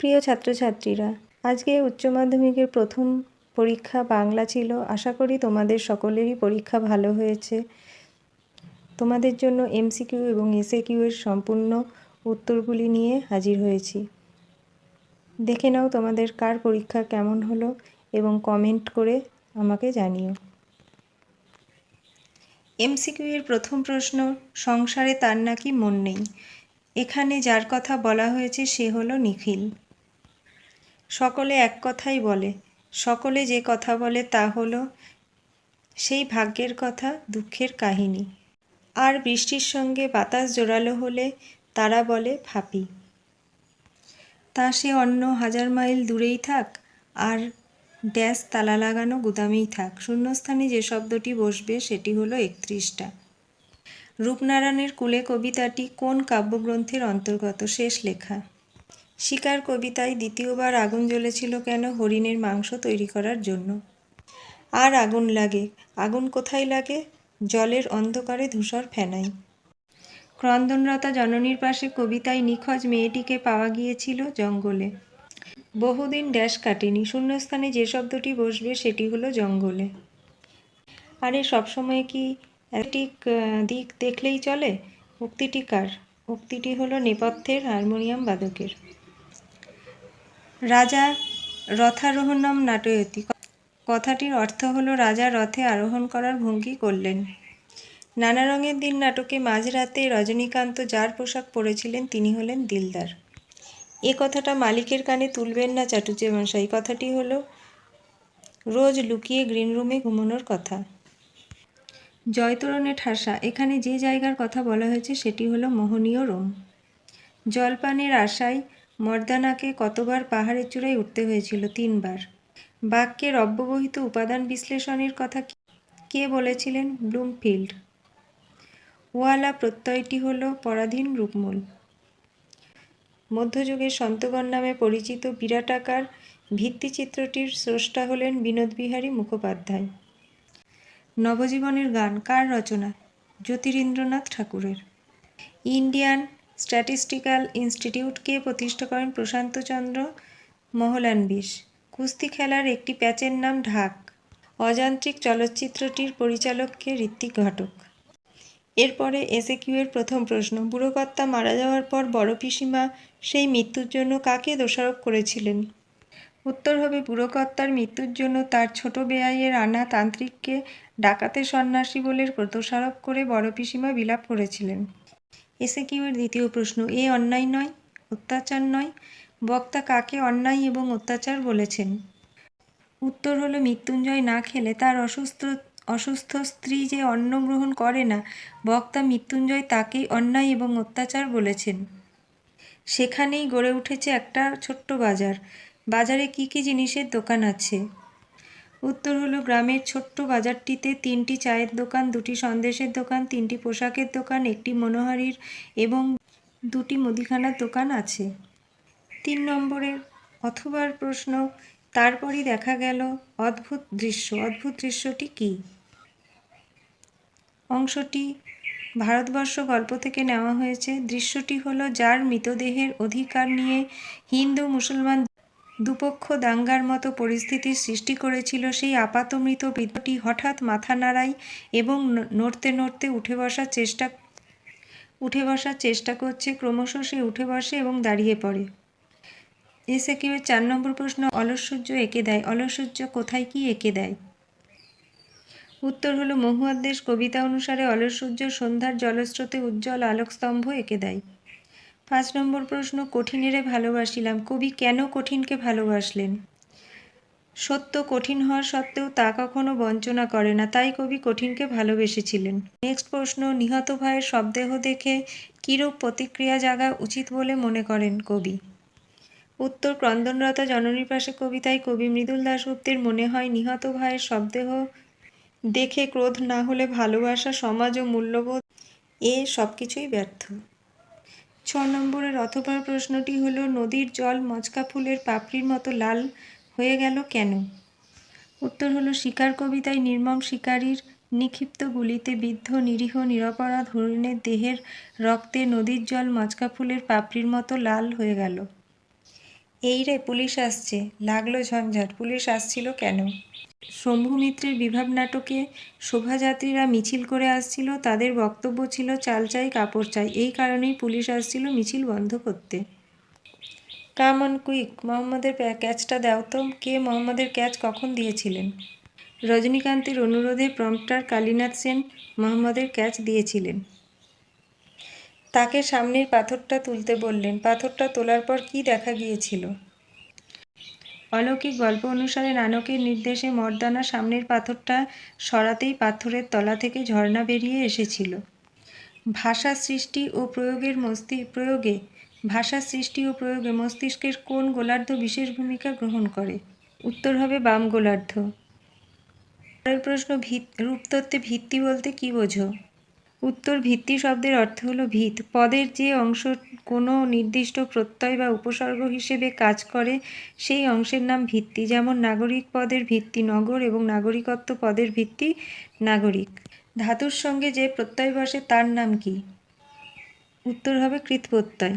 প্রিয় ছাত্রছাত্রীরা, আজকে উচ্চ মাধ্যমিকের প্রথম পরীক্ষা বাংলা ছিল। আশা করি তোমাদের সকলেরই পরীক্ষা ভালো হয়েছে। তোমাদের জন্য এমসিকিউ এবং এসএকিউ এর সম্পূর্ণ উত্তরগুলি নিয়ে হাজির হয়েছি। দেখে নাও তোমাদের কার পরীক্ষা কেমন হলো এবং কমেন্ট করে আমাকে জানিও। এমসিকিউ এর প্রথম প্রশ্ন, সংসারে তার নাকি মন নেই। এখানে যার কথা বলা হয়েছে সে হলো নিখিল। সকলে এক কথাই বলে। সকলে যে কথা বলে তা হলো সেই ভাগ্যের কথা, দুঃখের কাহিনী। আর বৃষ্টির সঙ্গে বাতাস জোরালো হলে তারা বলে ফাঁপি তা সে অন্য হাজার মাইল দূরেই থাক, আর ড্যাশ তালা লাগানো গুদামেই থাক। শূন্যস্থানে যে শব্দটি বসবে সেটি হলো একত্রিশটা। রূপনারায়ণের কুলে কবিতাটি কোন কাব্যগ্রন্থের অন্তর্গত? শেষ লেখা। শিকার কবিতায় দ্বিতীয়বার আগুন জ্বলেছিল কেন হরিণের মাংস তৈরি করার জন্য? আর আগুন লাগে? আগুন কোথায় লাগে? জলের অন্ধকারে ধূসর ফেনাই ক্রন্দনরতা জননীর পাশে কবিতায় নিখোঁজ মেয়েটিকে পাওয়া গিয়েছিল জঙ্গলে। বহুদিন ড্যাশ কাটেনি। শূন্যস্থানে যে শব্দটি বসবে সেটি হলো জঙ্গলে। আরে সবসময় কি ঠিক দিক দেখলেই চলে? উক্তিটি কার? উক্তিটি হলো নেপথ্যের হারমোনিয়াম বাদকের। রাজা রথারোহণম নাটয়তি। কথাটির অর্থ হলো, রাজা রথে আরোহণ করার ভঙ্গি করলেন। নানা রঙের দিন নাটকে মাঝরাতে রজনীকান্ত যার পোশাক পরেছিলেন, তিনি হলেন দিলদার। এ কথাটা মালিকের কানে তুলবেন না চাটুচে মশাই। কথাটি হলো, রোজ লুকিয়ে গ্রিন রুমে ঘুমানোর কথা। জয়তরণে ঠাসা। এখানে যে জায়গার কথা বলা হয়েছে, সেটি হলো মোহনীয় রোম। জলপানের আশায় মর্দানাকে কতবার পাহাড়ের চূড়ায় উঠতে হয়েছিল? তিনবার। বাক্যের অব্যবহিত উপাদান বিশ্লেষণের কথা কে? বলেছিলেন? ব্লুমফিল্ড। ওয়ালা প্রত্যয়টি হল পরাধীন রূপমূল। মধ্যযুগের সন্তগণ নামে পরিচিত বিরাটাকার ভিত্তিচিত্রটির স্রষ্টা হলেন বিনোদবিহারী মুখোপাধ্যায়। নবজীবনের গান কার রচনা? জ্যোতিরিন্দ্রনাথ ঠাকুরের। ইন্ডিয়ান স্ট্যাটিস্টিক্যাল ইনস্টিটিউটকে প্রতিষ্ঠা করেন প্রশান্তচন্দ্র মহলানবিশ। কুস্তি খেলার একটি প্যাচের নাম ঢাক। অযান্ত্রিক চলচ্চিত্রটির পরিচালককে ঋত্বিক ঘটক। এরপরে এসে কিউয়ের প্রথম প্রশ্ন, বুড়োকর্তা মারা যাওয়ার পর বড় পিসিমা সেই মৃত্যুর জন্য কাকে দোষারোপ করেছিলেন? উত্তর হবে, বুড়োকর্তার মৃত্যুর জন্য তার ছোট বেআইয়ের আনা তান্ত্রিককে ডাকাতে সন্ন্যাসী বলে দোষারোপ করে বড় পিসিমা বিলাপ করেছিলেন। এসে দ্বিতীয় প্রশ্ন? এ অন্যায় নয়, অত্যাচার নয়। বক্তা কাকে অন্যায় এবং অত্যাচার বলেছেন? উত্তর হলো, মৃত্যুঞ্জয় না খেলে তার অসুস্থ অসুস্থ স্ত্রী যে অন্ন গ্রহণ করে না, বক্তা মৃত্যুঞ্জয় তাকেই অন্যায় এবং অত্যাচার বলেছেন। সেখানেই গড়ে উঠেছে একটা ছোট্ট বাজার। বাজারে কি কি জিনিসের দোকান আছে? উত্তর হলো গ্রামের ছোট্ট বাজারটিতে তিনটি চায়ের দোকান, দুটি সন্দেশের দোকান, তিনটি পোশাকের দোকান, একটি মনোহারির এবং দুটি মুদিখানার দোকান আছে। তিন নম্বরের অথবার প্রশ্ন, তারপরই দেখা গেল অদ্ভুত দৃশ্য। অদ্ভুত দৃশ্যটি কী? অংশটি ভারতবর্ষ গল্প থেকে নেওয়া হয়েছে। দৃশ্যটি হলো যার মৃতদেহের অধিকার নিয়ে হিন্দু মুসলমান দুপক্ষ দাঙ্গার মতো পরিস্থিতির সৃষ্টি করেছিল সেই আপাত মৃত বৃদ্ধটি হঠাৎ মাথা নাড়ায় এবং নড়তে নড়তে উঠে বসার চেষ্টা, উঠে বসার চেষ্টা করছে। ক্রমশ সে উঠে বসে এবং দাঁড়িয়ে পড়ে। এসে কেউ চার নম্বর প্রশ্ন, অলসূর্য এঁকে দেয়? অলসূর্য কোথায় কি এঁকে দেয়? উত্তর হলো, মহুয়ার দেশ কবিতা অনুসারে অলসূর্য সন্ধ্যার জলস্রোতে উজ্জ্বল আলোকস্তম্ভ এঁকে দেয়। পাঁচ নম্বর প্রশ্ন, কঠিনেরে ভালোবাসিলাম। কবি কেন কঠিনকে ভালোবাসলেন? সত্য কঠিন হওয়ার সত্ত্বেও তা কখনো বঞ্চনা করে না, তাই কবি কঠিনকে ভালোবেসেছিলেন। নেক্সট প্রশ্ন, নিহত ভাইয়ের শবদেহ দেখে কীরূপ প্রতিক্রিয়া জাগা উচিত বলে মনে করেন কবি? উত্তর, ক্রন্দনরতা জননীর পাশে কবিতায় কবি মৃদুল দাশগুপ্তের মনে হয়, নিহত ভাইয়ের শবদেহ দেখে ক্রোধ না হলে ভালোবাসা সমাজ ও মূল্যবোধ এ সব কিছুই ব্যর্থ। ছ নম্বরের অথবা প্রশ্নটি হল, নদীর জল মচকা ফুলের পাপড়ির মতো লাল হয়ে গেল কেন? উত্তর হলো, শিকার কবিতায় নির্মম শিকারীর নিক্ষিপ্ত গুলিতে বিদ্ধ, নিরীহ, নিরপরাধ হরিণের দেহের রক্তে নদীর জল মচকা ফুলের পাপড়ির মতো লাল হয়ে গেল। এই রে, পুলিশ আসছে। লাগল ঝঞ্ঝাট। পুলিশ আসছিল কেন? শম্ভু মিত্রের বিভাব নাটকে শোভাযাত্রীরা মিছিল করে আসছিল। তাদের বক্তব্য ছিল, চাল চাই, কাপড় চাই। এই কারণেই পুলিশ আসছিল মিছিল বন্ধ করতে। Come on quick. মোহাম্মদের ক্যাচটা দাও তো। কে মোহাম্মদের ক্যাচ কখন দিয়েছিলেন? রজনীকান্তের অনুরোধে প্রম্পটার কালীনাথ সেন মোহাম্মদের ক্যাচ দিয়েছিলেন। তাকে সামনের পাথরটা তুলতে বললেন। পাথরটা তোলার পর কি দেখা গিয়েছিল? অলৌকিক গল্প অনুসারে নানকের নির্দেশে মর্দানা সামনের পাথরটা সরাতেই পাথরের তলা থেকে ঝর্ণা বেরিয়ে এসেছিল। ভাষা সৃষ্টি ও প্রয়োগের মস্তি, প্রয়োগে, ভাষা সৃষ্টি ও প্রয়োগে মস্তিষ্কের কোন গোলার্ধ বিশেষ ভূমিকা গ্রহণ করে? উত্তর হবে বাম গোলার্ধ। পরের প্রশ্ন ভিত, রূপতত্ত্বে ভিত্তি বলতে কি বোঝো? উত্তর ভিত্তি শব্দের অর্থ হলো ভিত। পদের যে অংশ কোনো নির্দিষ্ট প্রত্যয় বা উপসর্গ হিসেবে কাজ করে, সেই অংশের নাম ভিত্তি। যেমন নাগরিক পদের ভিত্তি নগর এবং নাগরিকত্ব পদের ভিত্তি নাগরিক। ধাতুর সঙ্গে যে প্রত্যয় বসে, তার নাম কি? উত্তর হবে কৃতপ্রত্যয়